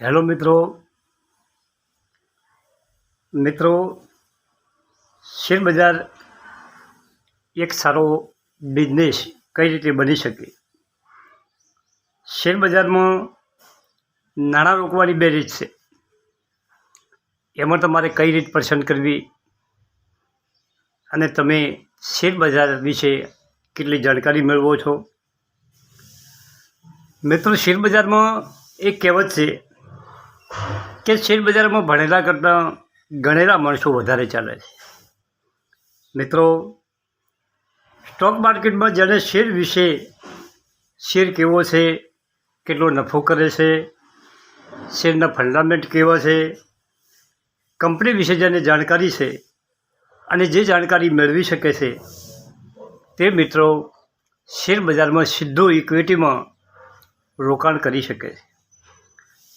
Hello મિત્રો. મિત્રો share બજાર એક સારો બિઝનેસ કઈ રીતે બની શકે? શેર બજારમાં નાણાં રોકવાની બે રીત છે. એમાં તમારે કઈ રીત પસંદ કરવી અને તમે શેર બજાર વિશે કેટલી જાણકારી મેળવો છો? મિત્રો શેર બજારમાં એક કહેવત છે કે શેર બજારમાં ભણેલા કરતાં ગણેલા માણસો વધારે ચાલે છે. મિત્રો, સ્ટોક માર્કેટમાં જેને શેર વિશે શેર કેવો છે, કેટલો નફો કરે છે, શેરના ફંડામેન્ટ કેવા છે, કંપની વિશે જેને જાણકારી છે અને જે જાણકારી મેળવી શકે છે, તે મિત્રો શેર બજારમાં સીધો ઇક્વિટીમાં રોકાણ કરી શકે છે.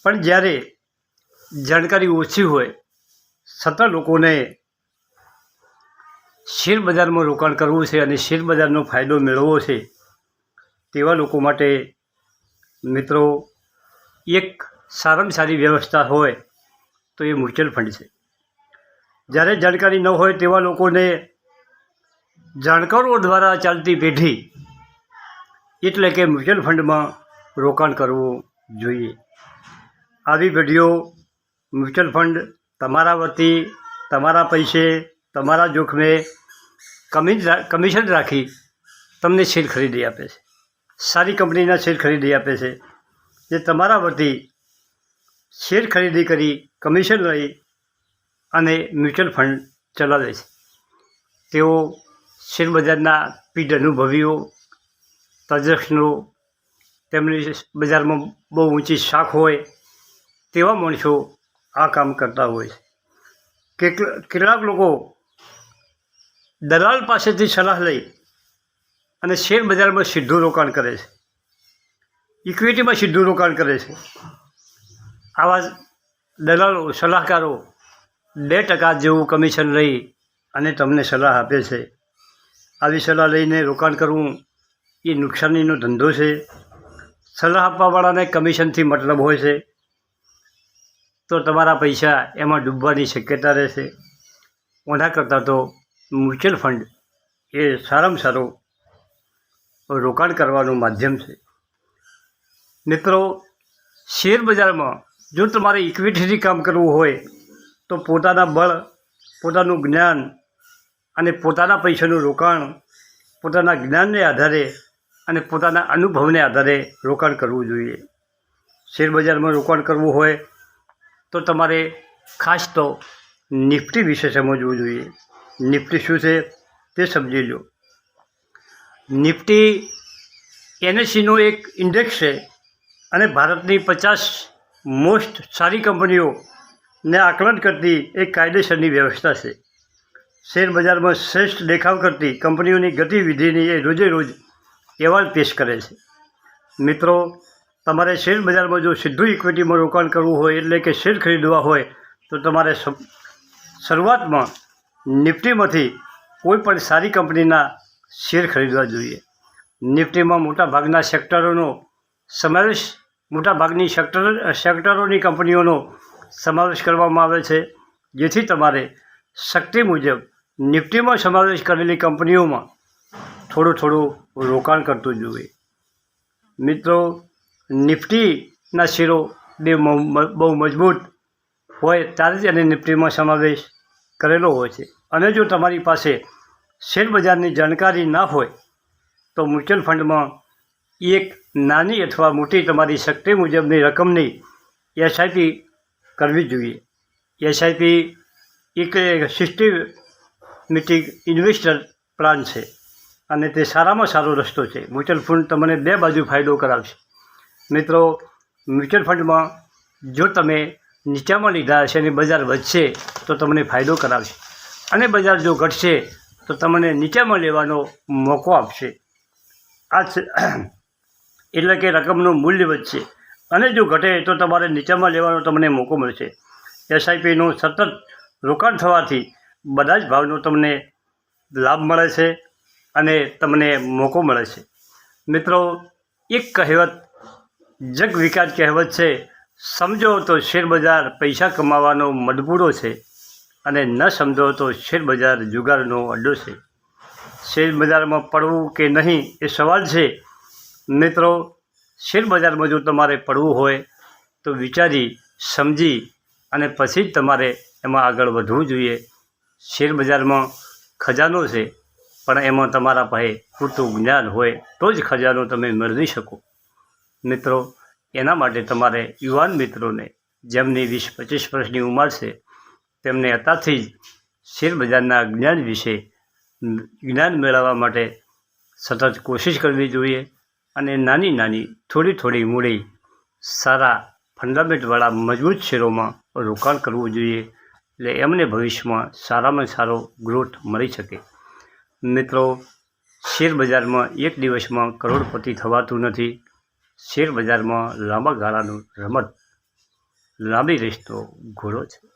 પણ જ્યારે જાણકારી ઓછી હોય, છતાં લોકોને શેર બજારમાં રોકાણ કરવું છે અને શેર બજારનો ફાયદો મેળવવો છે, તેવા લોકો માટે મિત્રો, એક સારામાં સારી વ્યવસ્થા હોય તો એ મ્યુચ્યુઅલ ફંડ છે. જ્યારે જાણકારી ન હોય તેવા લોકોને જાણકારો દ્વારા ચાલતી પેઢી એટલે કે મ્યુચ્યુઅલ ફંડમાં રોકાણ કરવું જોઈએ. આવી પેઢીઓ મ્યુચ્યુઅલ ફંડ તમારા વતી, તમારા પૈસે, તમારા જોખમે કમિ કમિશન રાખી તમને શેર ખરીદી આપે છે. સારી કંપનીના શેર ખરીદી આપે છે. જે તમારા વતી શેર ખરીદી કરી કમિશન લઈ અને મ્યુચ્યુઅલ ફંડ ચલાવે છે. તેઓ શેરબજારના પીઢ અનુભવીઓ, તજજ્ઞો, તેમની બજારમાં બહુ ઊંચી શાખ હોય તેવા માણસો આ કામ કરતા હોય. છે કેટલા, કેટલાક લોકો દલાલ પાસેથી સલાહ લઈ અને શેર બજારમાં સીધું રોકાણ કરે છે. ઇક્વિટીમાં સીધું રોકાણ કરે છે. આવા દલાલો, સલાહકારો બે ટકા જેવું કમિશન લઈ અને તમને સલાહ આપે છે. આવી સલાહ લઈને રોકાણ કરવું એ નુકસાનીનો ધંધો છે. સલાહ આપવાવાળાને કમિશનથી મતલબ હોય છે. તો તમારા પૈસા એમાં ડૂબવાની શક્યતા રહેશે. ઓના કરતાં તો મ્યુચ્યુઅલ ફંડ એ સારામાં સારું રોકાણ કરવાનું માધ્યમ છે. મિત્રો, શેર બજારમાં જો તમારે ઇક્વિટીથી કામ કરવું હોય, તો પોતાના બળ, પોતાનું જ્ઞાન અને પોતાના પૈસાનું રોકાણ, પોતાના જ્ઞાનને આધારે અને પોતાના અનુભવને આધારે રોકાણ કરવું જોઈએ. શેર બજારમાં રોકાણ કરવું હોય તો તમારે ખાસ તો નિફ્ટી વિશે સમજવું જોઈએ. નિફ્ટી શું છે તે સમજી લો. નિફ્ટી એનએસસીનો એક ઇન્ડેક્સ છે અને ભારતની પચાસ મોસ્ટ સારી કંપનીઓને આકલન કરતી એક કાયદેસરની વ્યવસ્થા છે. શેર બજારમાં શ્રેષ્ઠ દેખાવ કરતી કંપનીઓની ગતિવિધિની એ રોજે રોજ અહેવાલ પેશ કરે છે. મિત્રો તમારે શેર બજારમાં જો સીધું ઇક્વિટીમાં રોકાણ કરવું હોય, એટલે કે શેર ખરીદવા હોય, તો તમારે શરૂઆતમાં નિફ્ટીમાંથી કોઈ પણ સારી કંપનીના શેર ખરીદવા જોઈએ. નિફ્ટીમાં મોટા ભાગના સેક્ટરોનો સમાવેશ મોટા ભાગની સેક્ટર, સેક્ટરોની કંપનીઓનો સમાવેશ કરવામાં આવે છે, જેથી તમારે શક્તિ મુજબ નિફ્ટીમાં સમાવેશ કરેલી કંપનીઓમાં થોડું થોડું રોકાણ કરતું જોઈએ. મિત્રો નિફ્ટીના શેરો બે બહુ મજબૂત હોય ત્યારે જ એને નિફ્ટીમાં સમાવેશ કરેલો હોય છે. અને જો તમારી પાસે શેરબજારની જાણકારી ના હોય, તો મ્યુચ્યુઅલ ફંડમાં એક નાની અથવા મોટી તમારી શક્તિ મુજબની રકમની એસઆઈપી કરવી જોઈએ. એસઆઈપી એક સિસ્ટમેટિક ઇન્વેસ્ટર પ્લાન છે અને તે સારામાં સારો રસ્તો છે. મ્યુચ્યુઅલ ફંડ તમને બે બાજુ ફાયદો કરાવશે. મિત્રો, મ્યુચ્યુઅલ ફંડમાં જો તમે નીચામાં લીધા હશે અને બજાર વધશે, તો તમને ફાયદો કરાવશે. અને બજાર જો ઘટશે, તો તમને નીચામાં લેવાનો મોકો આપશે. આ એટલે કે રકમનું મૂલ્ય વધશે. અને જો ઘટે, તો તમારે નીચામાં લેવાનો તમને મોકો મળશે. એસઆઈપીનું સતત રોકાણ થવાથી બધા જ ભાવનો તમને લાભ મળે છે અને તમને મોકો મળે છે. મિત્રો, એક કહેવત જગ વિકાસ કહેવત છે, સમજો તો શેરબજાર પૈસા કમાવાનો મજબૂરો છે અને ન સમજો તો શેરબજાર જુગારનો અડ્ડો છે. શેરબજારમાં પડવું કે નહીં એ સવાલ છે. મિત્રો, શેરબજારમાં જો તમારે પડવું હોય, તો વિચારી, સમજી અને પછી જ તમારે એમાં આગળ વધવું જોઈએ. શેરબજારમાં ખજાનો છે, પણ એમાં તમારા પાસે પૂરતું જ્ઞાન હોય તો જ ખજાનો તમે મેળવી શકો. મિત્રો, એના માટે તમારે યુવાન મિત્રોને જેમની વીસ પચીસ વર્ષની ઉંમર છે, તેમને અત્યારથી જ શેરબજારના જ્ઞાન વિશે જ્ઞાન મેળવવા માટે સતત કોશિશ કરવી જોઈએ અને નાની નાની, થોડી થોડી મૂડી, સારા ફંડામેન્ટવાળા મજબૂત શેરોમાં રોકાણ કરવું જોઈએ, એટલે એમને ભવિષ્યમાં સારામાં સારો ગ્રોથ મળી શકે. મિત્રો, શેરબજારમાં એક દિવસમાં કરોડપતિ થવાતું નથી. શેરબજારમાં લાંબા ગાળાનું રમત લાંબી રેસનો ઘોડો છે.